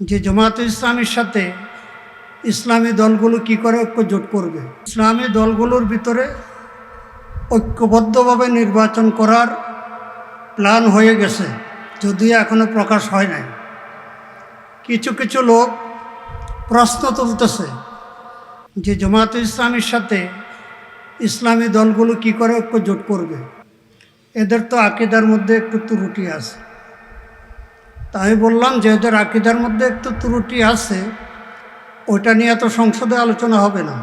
যে জামাতে ইসলামের সাথে ইসলামী দলগুলো কি করে ঐক্য জোট করবে? ইসলামী দলগুলোর ভিতরে ঐক্যবদ্ধভাবে নির্বাচন করার প্ল্যান হয়ে গেছে, যদিও এখনও প্রকাশ হয় নাই। কিছু কিছু লোক প্রশ্ন তুলতেছে যে জামাতে ইসলামের সাথে ইসলামী দলগুলো কি করে ঐক্য জোট করবে? এদের তো আকিদার মধ্যে একটু ত্রুটি আছে। তাই বললাম যে এদের আকিদার মধ্যে একটু ত্রুটি আছে, ওইটা নিয়ে তো সংসদে আলোচনা হবে না।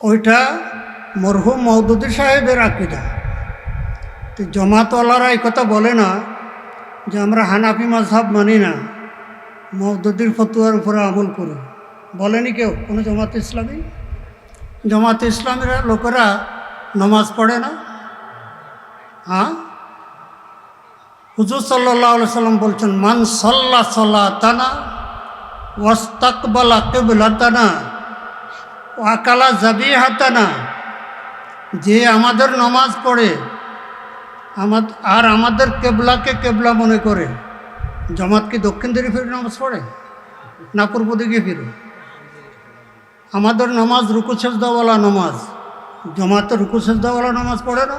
ওইটা মরহুম মহদুদি সাহেবের আকিদা। তো জমাতওয়ালারা এই কথা বলে না যে আমরা হানাফি মাঝহাব মানি না মহদুদির ফতুয়ার উপরে আমল করি। বলেনি কেউ? কোনো জমাতে ইসলামী? জমাতে ইসলামের লোকেরা নমাজ পড়ে না? হ্যাঁ? হুজুর সাল্লাহ সাল্লাম বলছেন, মান সল্লা সল্লা তানা ওয়াস্তাকবালা কেবলা তানা ওয়াকালা জাবি হাতানা যে আমাদের নমাজ পড়ে, আমাদ, আর আমাদের কেবলাকে কেবলা মনে করে, জমাত কি দক্ষিণ দিকে ফিরে নামাজ পড়ে না পূর্ব দিকে ফিরে? আমাদের নামাজ রুকু সেজদাওয়ালা নামাজ, জমাতে রুকু সেজদাওয়ালা নামাজ পড়ে না?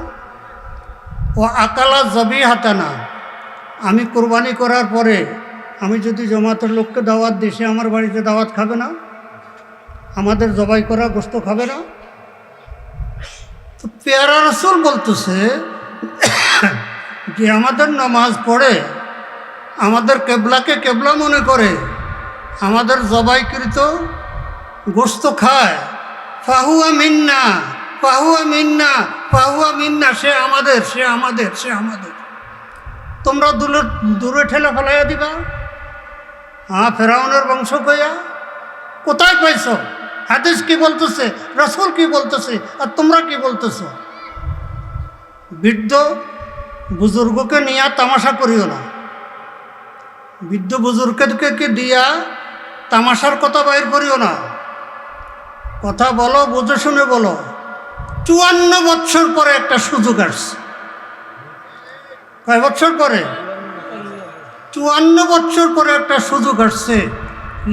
ও আকালা জবি হাতানা আমি কোরবানি করার পরে আমি যদি জমাতের লোককে দাওয়াত দিই, সে আমার বাড়িতে দাওয়াত খাবে না? আমাদের জবাই করা গোস্ত খাবে না? তো পেয়ারা রসুল বলতেছে, যে আমাদের নামাজ পড়ে, আমাদের কেবলাকে কেবলা মনে করে, আমাদের জবাইকৃত গোস্ত খায়। ফাহুয়া মিন্না ফাহুয়া মিন্না ফাহুয়া মিন্না, সে আমাদের সে আমাদের সে আমাদের। তোমরা দূরে দূরে ঠেলে ফেলাইয়া দিবা? হ্যাঁ ফেরাউনের বংশ কইয়া? কোথায় পাইছ হাদিস কি বলতেছে? রসুল কি বলতেছে? আর তোমরা কি বলতেছ? বৃদ্ধ বুজুর্গকে নিয়ে তামাশা করিও না। বৃদ্ধ বুজুর্গকে দিয়া তামাশার কথা বাইর করিও না? কথা বলো, বুঝে শুনে বলো। চুয়ান্ন বছর পরে একটা সুযোগ আসছে। কয় বছর পরে? চুয়ান্ন বছর পরে একটা সুযোগ আসছে।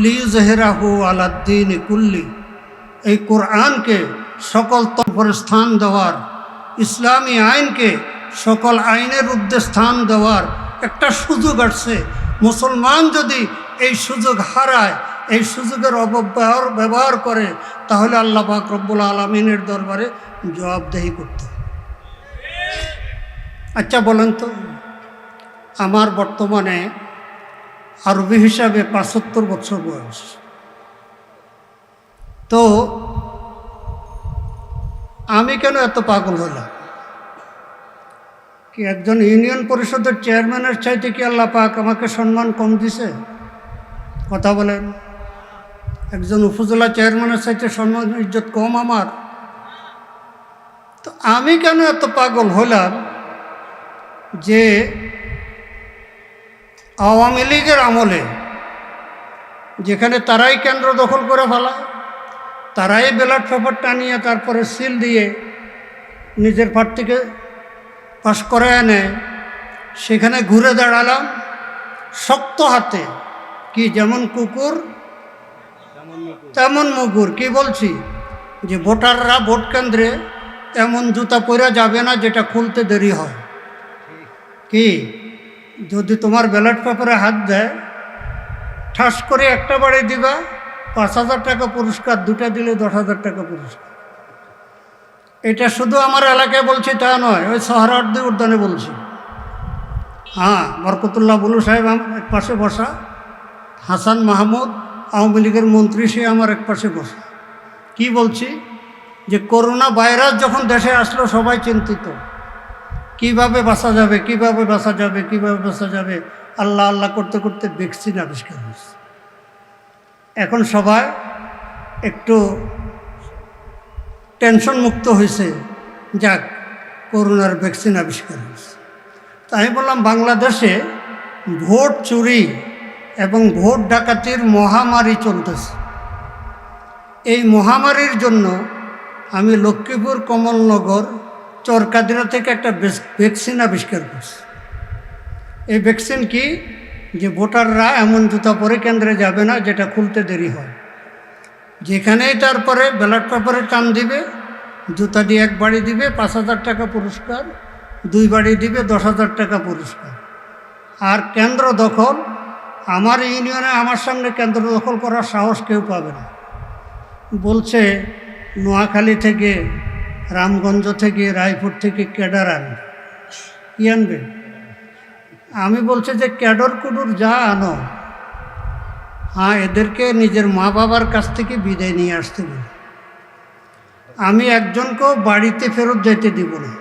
লি জহেরাহু আলাদ্দিন কুল্লি। এই কোরআনকে সকল তরফরে স্থান দেওয়ার, ইসলামী আইনকে সকল আইনের ঊর্ধ্বে স্থান দেওয়ার একটা সুযোগ আসছে। মুসলমান যদি এই সুযোগ হারায়, এই সুযোগের অপব্যবহার, ব্যবহার করে, তাহলে আল্লাহ পাক রব্বুল আলমিনের দরবারে জবাবদেহি করতে। আচ্ছা বলেন তো। আমার বর্তমানে আরবি হিসাবে পাঁচাত্তর বছর বয়স। তো আমি কেন এত পাগল হলাম? কি একজন ইউনিয়ন পরিষদের চেয়ারম্যানের চাইতে কি আল্লাহ পাক আমাকে সম্মান কম দিছে? কথা বলেন। একজন উপজেলা চেয়ারম্যানের চাইতে সম্মান, ইজ্জত কম আমার। তো আমি কেন এত পাগল হলাম? যে আওয়ামী লীগের আমলে যেখানে তারাই কেন্দ্র দখল করে ফেলায় তারাই ব্যালট পেপার টানিয়ে তারপরে সিল দিয়ে নিজের প্রার্থীকে পাশ করে এনে সেখানে ঘুরে দাঁড়ালাম শক্ত হাতে। কি যেমন কুকুর, তেমন মুগুর। কি বলছি? যে ভোটাররা ভোট কেন্দ্রে এমন জুতা পরে যাবে না যেটা খুলতে দেরি হয়। কি? যদি তোমার ব্যালট পেপারে হাত দেয়, ঠাস করে একটা বাড়ি দিবা, পাঁচ হাজার টাকা পুরস্কার, দুটা দিলে দশ হাজার টাকা পুরস্কার। এটা শুধু আমার এলাকায় বলছি তা নয়, ওই সহরার্দি উদ্যানে বলছি। হ্যাঁ বরকতুল্লাহ বুলু সাহেব আমার এক পাশে বসা, হাসান মাহমুদ, আওয়ামী লীগের মন্ত্রী সে আমার এক পাশে বসা। কি বলছি? যে করোনা ভাইরাস যখন দেশে আসলো, সবাই চিন্তিত। কীভাবে বাঁচা যাবে, কীভাবে বাঁচা যাবে, কীভাবে বাঁচা যাবে, আল্লাহ আল্লাহ করতে করতে ভ্যাকসিন আবিষ্কার হয়েছে। এখন সবাই একটু টেনশন মুক্ত হয়েছে, যাক, করোনার ভ্যাকসিন আবিষ্কার হয়েছে। তাই আমি বললাম, বাংলাদেশে ভোট চুরি এবং ভোট ডাকাতির মহামারী চলতেছে। এই মহামারীর জন্য আমি লক্ষ্মীপুর কমলনগর চরকাদিরা থেকে একটা ভ্যাকসিন আবিষ্কার করছি। এই ভ্যাকসিন কি? যে ভোটাররা এমন জুতা পরে কেন্দ্রে যাবে না, যেটা খুলতে দেরি হয়। যেখানেই তারপরে ব্যালট পেপারে টান দিবে, জুতা দিয়ে এক বাড়ি দিবে, পাঁচ হাজার টাকা পুরস্কার, দুই বাড়ি দিবে, দশ হাজার টাকা পুরস্কার। আর কেন্দ্র দখল, আমার ইউনিয়নে আমার সামনে কেন্দ্র দখল করার সাহস কেউ পাবে না। বলছে, নোয়াখালী থেকে রামগঞ্জ থেকে, রায়পুর থেকে ক্যাডার আনবে কি আনবে? আমি বলছি যে ক্যাডর কুডুর যা আনো হ্যাঁ এদেরকে নিজের মা বাবার কাছ থেকে বিদায় নিয়ে আসতে বলি। আমি একজনকেও বাড়িতে ফেরত যেতে দিব না।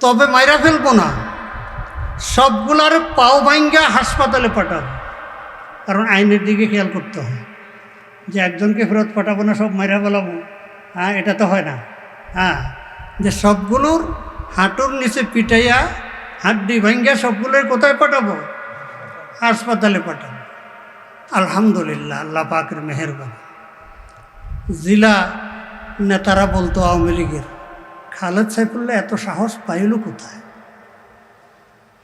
তবে মাইরা ফেলব না। সবগুলার পাও ভাঙ্গা হাসপাতালে পাঠাবো। কারণ আইনের দিকে খেয়াল করতে হয়। যে একজনকে ফেরত পাঠাবো না, সব মাইরা ফেলাবো। হ্যাঁ এটা তো হয় না। হ্যাঁ যে সবগুলোর হাঁটুর নিচে পিটাইয়া হাড্ডি ভাঙ্গিয়া সবগুলোর কোথায় পাঠাবো? হাসপাতালে পাঠাবো। আলহামদুলিল্লাহ, আল্লাহ পাকের মেহরবানি। জেলা নেতারা বলতো, আওয়ামী লীগের, খালেদ সাইফুল্লাহ এত সাহস পাইল কোথায়?